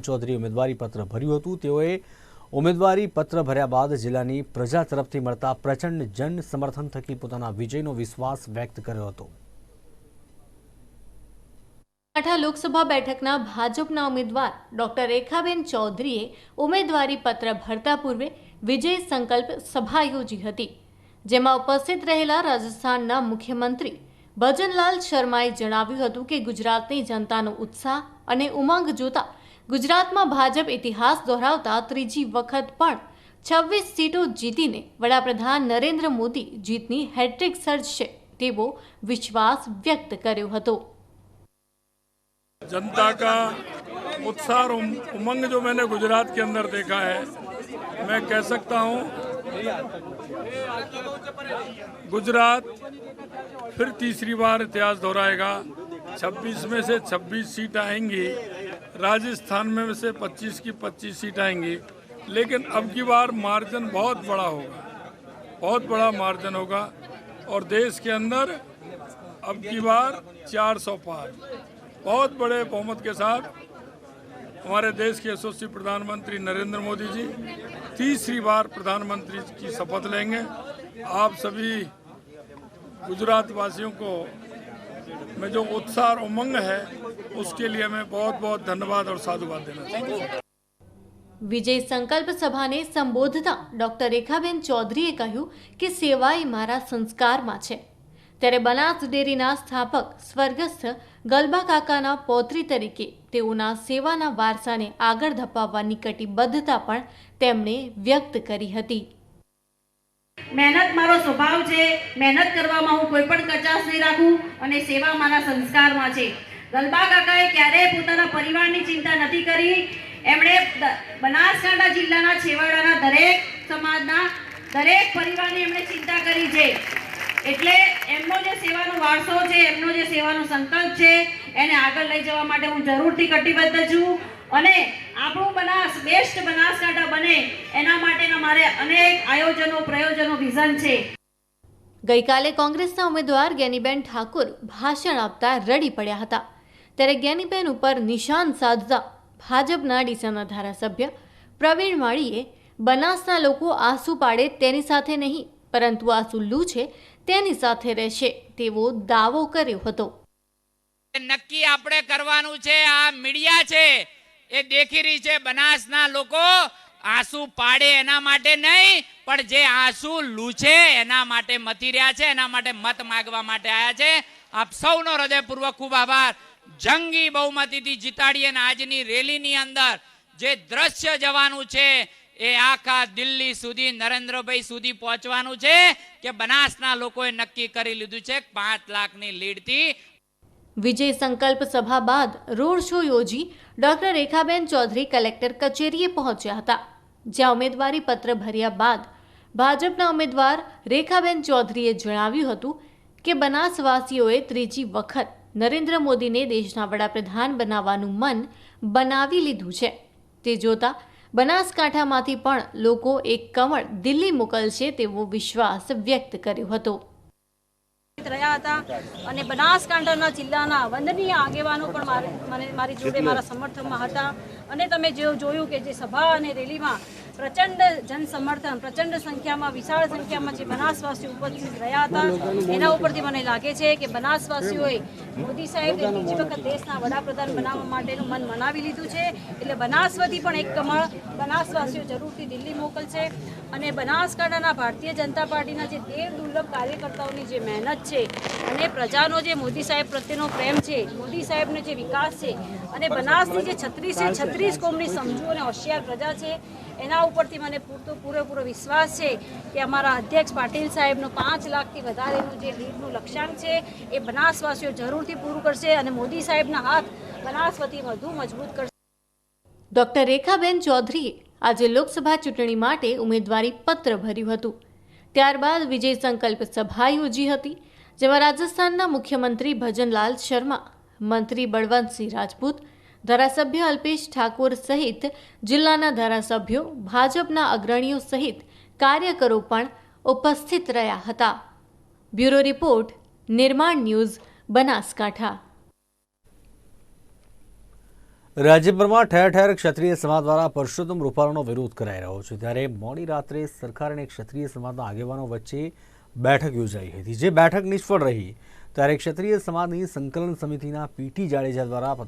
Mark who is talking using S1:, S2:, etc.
S1: ચૌધરી ઉમેદવારી પત્ર ભર્યું હતું. તેઓએ ઉમેદવારી પત્ર ભર્યા બાદ જિલ્લાની પ્રજા તરફથી મળતા પ્રચંડ જન સમર્થન થકી પોતાના વિજયનો વિશ્વાસ વ્યક્ત કર્યો હતો.
S2: લોકસભા બેઠકના ભાજપના ઉમેદવાર ડોક્ટર રેખાબેન ચૌધરીએ ઉમેદવારી પત્ર ભરતા પૂર્વે વિજય સંકલ્પ સભા યોજી હતી, જેમાં ઉપસ્થિત રહેલા રાજસ્થાનના મુખ્યમંત્રી ભજનલાલ શર્માએ જણાવ્યું હતું કે ગુજરાતની જનતાનો ઉત્સાહ અને ઉમંગ જોતા ગુજરાતમાં ભાજપ ઇતિહાસ દોહરાવતા ત્રીજી વખત પણ છવ્વીસ સીટો જીતીને વડાપ્રધાન નરેન્દ્ર મોદી જીતની હેટ્રિક સર્જશે તેવો વિશ્વાસ વ્યક્ત કર્યો હતો
S3: जनता का उत्साह और उम- उमंग जो मैंने गुजरात के अंदर देखा है मैं कह सकता हूं गुजरात फिर तीसरी बार इतिहास दोहराएगा 26 में से 26 सीट आएंगी राजस्थान में से 25 की 25 सीट आएँगी, लेकिन अब की बार मार्जिन बहुत बड़ा होगा, बहुत बड़ा मार्जिन होगा, और देश के अंदर अब की बार 400 पार। बहुत बड़े बहुमत के साथ हमारे देश के यशस्वी प्रधानमंत्री नरेंद्र मोदी जी तीसरी बार प्रधानमंत्री की शपथ लेंगे। आप सभी गुजरात वासियों को में जो उत्साह और उमंग है उसके लिए मैं बहुत बहुत धन्यवाद और साधुवाद देना चाहता हूँ
S2: વિજય સંકલ્પ સભાને સંબોધતા ડોક્ટર રેખાબેન ચૌધરીએ કહ્યું કે સેવા એ મારા સંસ્કારમાં છે ત્યારે બનાસ ડેરીના સ્થાપક સ્વર્ગસ્થ ગલબા કાકાના પૌત્રી તરીકે તેઓના સેવાના વારસાને આગળ ધપાવવાની કટિબદ્ધતા પણ તેમણે વ્યક્ત કરી હતી
S4: મહેનત મારો સ્વભાવ છે મહેનત કરવામાં હું કોઈ પણ કચાશ નહીં રાખું અને સેવા મારા સંસ્કારમાં છે ગલબા કાકાએ ક્યારેય પોતાના પરિવારની ચિંતા નથી કરી. એમણે બનાસકાંઠા જિલ્લાના છેવાડાના દરેક સમાજના દરેક પરિવારની એમણે ચિંતા કરી છે. એટલે એમનો જે સેવાનો વારસો છે, એમનો જે સેવાનો સંકલ્પ છે, એને આગળ લઈ જવા માટે હું જરૂરથી કટિબદ્ધ છું. અને આપણું બનાસ, બેસ્ટ બનાસકાંઠા બને, એના માટેના મારે અનેક આયોજનો, પ્રયોજનો, વિઝન છે.
S2: ગઈકાલે કોંગ્રેસના ઉમેદવાર ગેનીબેન ઠાકુર ભાષણ આપતા રડી પડ્યા હતા. ત્યારે જ્ઞાનીબેન ઉપર નિશાન સાધતા ભાજપના ડીસાના ધારાસભ્ય પ્રવીણ માળીએ બનાસના લોકો આંસુ પાડે તેની સાથે નહીં, પરંતુ આંસુ લૂછે તેની સાથે રહેશે તેવો દાવો કર્યો હતો.
S5: નક્કી આપણે કરવાનું છે, આ મીડિયા છે, એ દેખી રહી છે બનાસના લોકો આંસુ પાડે એના માટે નહીં, પણ જે આંસુ લૂછે એના માટે મતી રહ્યા છે, એના માટે મત માગવા માટે આવ્યા છે. આપ સૌનો હૃદયપૂર્વક ખૂબ આભાર. જંગી બહુમતીથી જીતાડીએ અને આજની રેલીની અંદર જે દ્રશ્ય જવાનું છે એ આખા દિલ્હી સુધી, નરેન્દ્રભાઈ સુધી પહોંચવાનું છે કે બનાસના લોકોએ નક્કી કરી લીધું છે પાંચ લાખની લીડથી.
S2: વિજય સંકલ્પ સભા બાદ રોડ શો યોજી ડોક્ટર રેખાબેન ચૌધરી કલેક્ટર કચેરીએ પહોંચ્યા હતા, જ્યાં ઉમેદવારી પત્ર ભર્યા બાદ ભાજપના ઉમેદવાર રેખાબેન ચૌધરીએ જણાવ્યું હતું કે બનાસવાસીઓએ ત્રીજી વખત નરેન્દ્ર મોદીને દેશના વડાપ્રધાન બનાવવાનું મન બનાવી લીધું છે. તે જોતા બનાસકાંઠામાંથી પણ લોકો એક કમળ દિલ્હી મોકલશે તેવો વિશ્વાસ વ્યક્ત કર્યો હતો.
S4: રહ્યા હતા અને બનાસકાંઠાના જિલ્લાના વંદનીય આગેવાનો પણ મારે- મને મારી જોડે મારા સમર્થનમાં હતા. અને તમે જે જોયું કે જે સભા અને રેલીમાં પ્રચંડ જન સમર્થન પ્રચંડ સંખ્યામાં, વિશાળ સંખ્યામાં જે બનાસવાસીઓ ઉપસ્થિત રહ્યા હતા, એના ઉપરથી મને લાગે છે કે બનાસવાસીઓએ મોદી સાહેબ બીજી વખત દેશના વડાપ્રધાન બનાવવા માટેનું મન મનાવી લીધું છે. એટલે બનાસવતી પણ એક કમળ બનાસવાસીઓ જરૂરથી દિલ્હી મોકલશે. અને બનાસકાંઠાના ભારતીય જનતા પાર્ટીના જે દેવ દુર્લભ કાર્યકર્તાઓની જે મહેનત છે અને પ્રજાનો જે મોદી સાહેબ પ્રત્યેનો પ્રેમ છે, મોદી સાહેબનો જે વિકાસ છે અને બનાસની જે છત્રીસે છત્રીસ કોમની સમજુ અને હોશિયાર પ્રજા છે, એના ઉપરથી મને પૂરતો પૂરેપૂરો વિશ્વાસ છે કે અમારા અધ્યક્ષ પાટીલ સાહેબનો પાંચ લાખથી વધારેનું જે લીડનું લક્ષ્યાંક છે, એ બનાસવાસીઓ જરૂરથી પૂરું કરશે અને મોદી સાહેબના હાથ બનાસવતી વધુ મજબૂત કરશે.
S2: ડોક્ટર રેખાબેન ચૌધરીએ આજે લોકસભા ચૂંટણી માટે ઉમેદવારી પત્ર ભર્યું હતું. ત્યારબાદ વિજય સંકલ્પ સભા યોજી હતી, જેમાં રાજસ્થાનના મુખ્યમંત્રી ભજનલાલ શર્મા, મંત્રી બળવંતસિંહ રાજપૂત ધારાસભ્ય અલ્પેશ ઠાકોર સહિત જિલ્લાના ધારાસભ્યો, ભાજપના અગ્રણીઓ સહિત કાર્યકરો પણ ઉપસ્થિત રહ્યા હતા. Bureau report, Nirman news, Banaskantha.
S1: રાજ્યભરમાં ઠેર ઠેર ક્ષત્રિય સમાજ દ્વારા પરસોત્તમ રૂપાલાનો વિરોધ કરાઈ રહ્યો છે. ત્યારે મોડી રાત્રે સરકાર અને ક્ષત્રિય સમાજના આગેવાનો વચ્ચે બેઠક યોજાઈ હતી. જે બેઠક નિષ્ફળ રહી, ત્યારે ક્ષત્રિય સમાજની સંકલન સમિતિના પીટી જાડેજા દ્વારા